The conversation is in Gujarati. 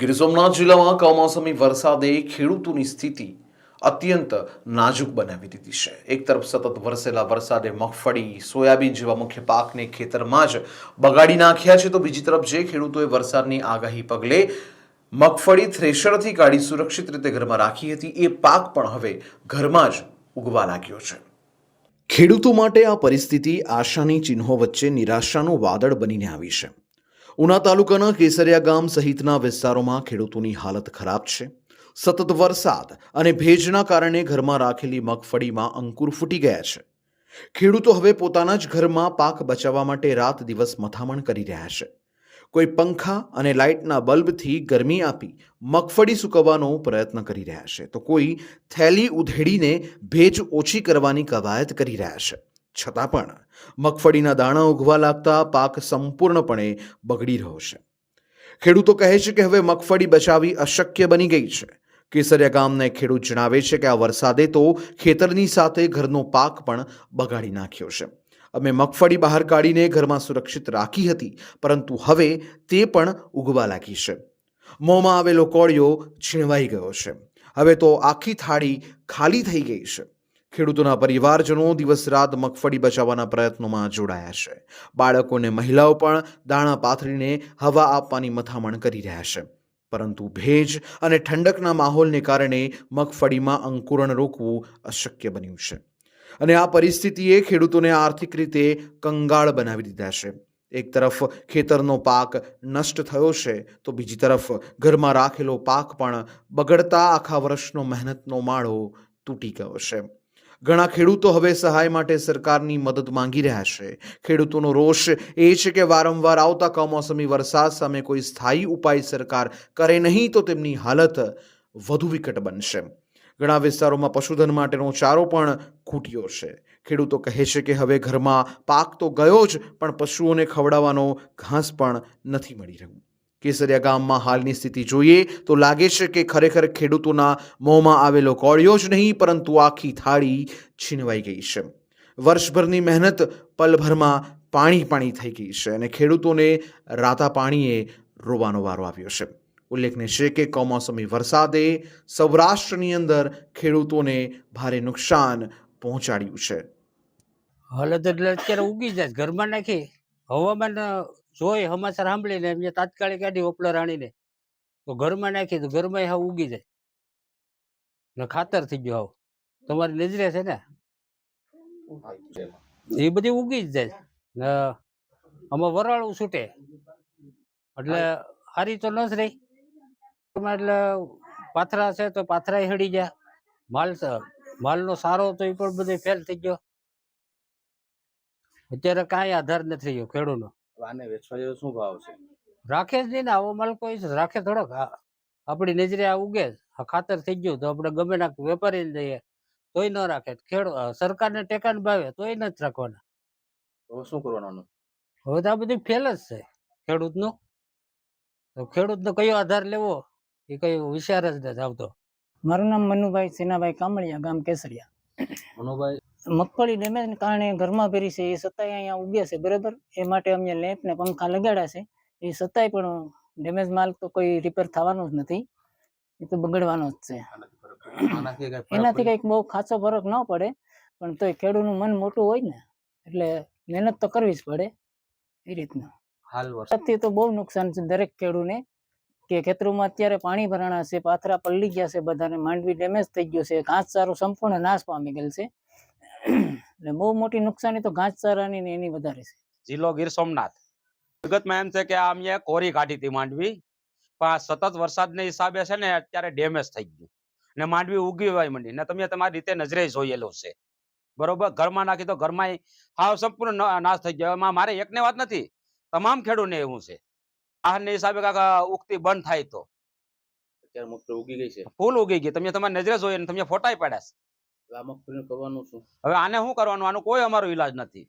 ગીર સોમનાથ જિલ્લામાં કમોસમી વરસાદે ખેડૂતોની સ્થિતિ અત્યંત નાજુક બનાવી દીધી છે. એક તરફ સતત વરસેલા વરસાદે મગફળી, સોયાબીન જેવા મુખ્ય પાકને ખેતરમાં જ બગાડી નાખ્યા છે તો બીજી તરફ જે ખેડૂતોએ વરસાદની આગાહી પગલે મગફળી થ્રેશરથી કાઢી સુરક્ષિત રીતે ઘરમાં રાખી હતી, એ પાક પણ હવે ઘરમાં જ ઉગવા લાગ્યો છે. ખેડૂતો માટે આ પરિસ્થિતિ આશાની ચિહ્નો વચ્ચે નિરાશાનું વાદળ બનીને આવી છે. ઉના તાલુકાના કેસરિયા ગામ સહિતના વિસ્તારોમાં ખેડૂતોની હાલત ખરાબ છે. સતત વરસાદ અને ભેજના કારણે ઘરમાં રાખેલી મગફળીમાં અંકુર ફૂટી ગયા છે. ખેડૂતો હવે પોતાના જ ઘરમાં પાક બચાવવા માટે રાત દિવસ મથામણ કરી રહ્યા છે. કોઈ પંખા અને લાઇટના બલ્બથી ગરમી આપી મગફળી સૂકવવાનો પ્રયત્ન કરી રહ્યા છે. તો કોઈ થેલી ઉધેડીને ભેજ ઓછી કરવાની કવાયત કરી રહ્યા છે. છતાં પણ મગફળીના દાણા ઉગવા લાગતા પાક સંપૂર્ણપણે બગડી રહ્યો છે. ખેડૂતો કહે છે કે હવે મગફળી બચાવવી અશક્ય બની ગઈ છે. કેસરિયા ગામના ખેડૂત જણાવે છે કે આ વરસાદે તો ખેતરની સાથે ઘરનો પાક પણ બગાડી નાખ્યો છે. અમે મગફળી બહાર કાઢીને ઘરમાં સુરક્ષિત રાખી હતી, પરંતુ હવે તે પણ ઉગવા લાગી છે. મોંમાં આવેલો કોળિયો છીણવાઈ ગયો છે. હવે તો આખી થાળી ખાલી થઈ ગઈ છે. ખેડૂતોના પરિવારજનો દિવસ રાત મગફળી બચાવવાના પ્રયત્નોમાં જોડાયા છે. બાળકોને મહિલાઓ પણ દાણા પાથરીને હવા આપવાની મથામણ કરી રહ્યા છે. પરંતુ ભેજ અને ઠંડકના માહોલને કારણે મગફળીમાં અંકુરણ રોકવું અશક્ય બન્યું છે. અને આ પરિસ્થિતિએ ખેડૂતોને આર્થિક રીતે કંગાળ બનાવી દીધા છે. એક તરફ ખેતરનો પાક નષ્ટ થયો છે તો બીજી તરફ ઘરમાં રાખેલો પાક પણ બગડતા આખા વર્ષનો મહેનતનો માળો તૂટી ગયો છે. ઘણા ખેડૂતો હવે સહાય માટે સરકારની મદદ માંગી રહ્યા છે. ખેડૂતોનો રોષ એ છે કે વારંવાર આવતા કમોસમી વરસાદ સામે કોઈ સ્થાયી ઉપાય સરકાર કરે નહીં તો તેમની હાલત વધુ વિકટ બનશે. ઘણા વિસ્તારોમાં પશુધન માટેનો ચારો પણ ખૂટ્યો છે. ખેડૂતો કહે છે કે હવે ઘરમાં પાક તો ગયો જ, પણ પશુઓને ખવડાવવાનો ઘાસ પણ નથી મળી રહ્યું. કેસરિયા ગામમાં હાલની સ્થિતિ જોઈએ તો લાગે છે કે ખરેખર ખેડૂતોના મોંમાં આવેલો કોળિયો જ નહીં, પરંતુ આખી થાળી છીનવાઈ ગઈ છે. વર્ષભરની મહેનત પલભરમાં પાણી પાણી થઈ ગઈ છે અને ખેડૂતોને રાતા પાણીએ રોવાનો વારો આવ્યો છે. ઉલ્લેખનીય છે કે કમોસમી વરસાદે સૌરાષ્ટ્રની અંદર ખેડૂતોને ભારે નુકસાન પહોંચાડ્યું છે. હાલત એટલે અત્યારે ઉગી જાય ઘરમાં નાખી હવામાન જોઈ સમાચાર સાંભળીને એમ તાત્કાલિક કાઢી ઓપલો રાણીને. તો ઘરમાં નાખી તો ઘરમાં હાવ ઉગી જાય. ને ખાતર થઈ ગયો હાવ. તમારી નજરે છે ને? એ બધી ઉગી જ જાય. ને આમાં વરાળું છૂટે. એટલે હારી તો ન જ રહી. એટલે પાથરા છે તો પાથરા હડી ગયા. માલ માલનો સારો તો એ પણ બધો ફેલ થઈ ગયો. અત્યારે કાંઈ આધાર નથી રહ્યો ખેડૂતનો આને વેચવા જેવો શું ભાવ છે? રાખે જ નહીં ને આવો માલ કોઈ રાખે થોડોક. આપણી નજરે આ ઉગે આ ખાતર થઈ ગયું તો આપણે ગમે ના વેપારી જઈએ તોય ન રાખે. ખેડ સરકારને ટેકાને ભાવે તોય નથી રાખવાના. હવે શું કરવાનું? હવે તો આ બધું ફેલ જ છે ખેડૂતનું. તો ખેડૂતનો કયો આધાર લેવો? એ કઈ વિચાર જ નથી આવતો. મારું નામ મનુભાઈ સિનાભાઈ કામળિયા ગામ કેસરિયા. મનોભાઈ? મગફળી ડેમેજને કારણે ઘરમાં ભરી છે એ છતાંય અહીંયા ઉગ્યા છે બરાબર? એ માટે અમે લેમ્પ ને પંખા લગાડ્યા છે. એ છતાંય પણ ડેમેજ માલ તો કોઈ રિપેર થવાનો જ નથી. એ તો બગડવાનો જ છે. એનાથી? કંઈક બહુ ખાસો ફરક ન પડે પણ તોય ખેડૂતનું મન મોટું હોય ને એટલે મહેનત તો કરવી જ પડે એ રીતના. હાલ વર્ષ વરસાદથી તો બહુ નુકસાન છે દરેક ખેડૂને. કે ખેતરોમાં અત્યારે પાણી ભરાણા છે, પાથરા પલળી ગયા છે, બધાને માંડવી ડેમેજ થઈ ગયો છે ઘાસચારો સંપૂર્ણ નાશ પામી ગયેલ છે. એટલે બહુ મોટી નુકસાની તો ઘાસચારાની ને એની વધારે છે. જિલ્લો ગીર સોમનાથ. વિગતમાં એમ છે કે આ અમે કોરી કાઢી હતી માંડવી, પણ સતત વરસાદને હિસાબે છે ને અત્યારે ડેમેજ થઈ ગયું. ને માંડવી ઉગી હોય મંડી, ને તમે તમારી રીતે નજરે જોયેલું છે. બરોબર? ઘરમાં નાખી તો ઘરમાં હાવ સંપૂર્ણ નાશ થઈ ગયો. એમાં મારે એકને વાત નથી. તમામ ખેડૂતને એવું છે. આહારને હિસાબે કાકા ઉગતી બંધ થાય તો. અત્યારે મગફળી ઉગી ગઈ છે. ફૂલ ઉગી ગઈ. તમે તમારી નજરે જોઈએ ને તમે ફોટાય પાડ્યા છે. હવે આ મગફળીનું કરવાનું શું? હવે આને શું કરવાનું? આનો કોઈ અમારો ઈલાજ નથી.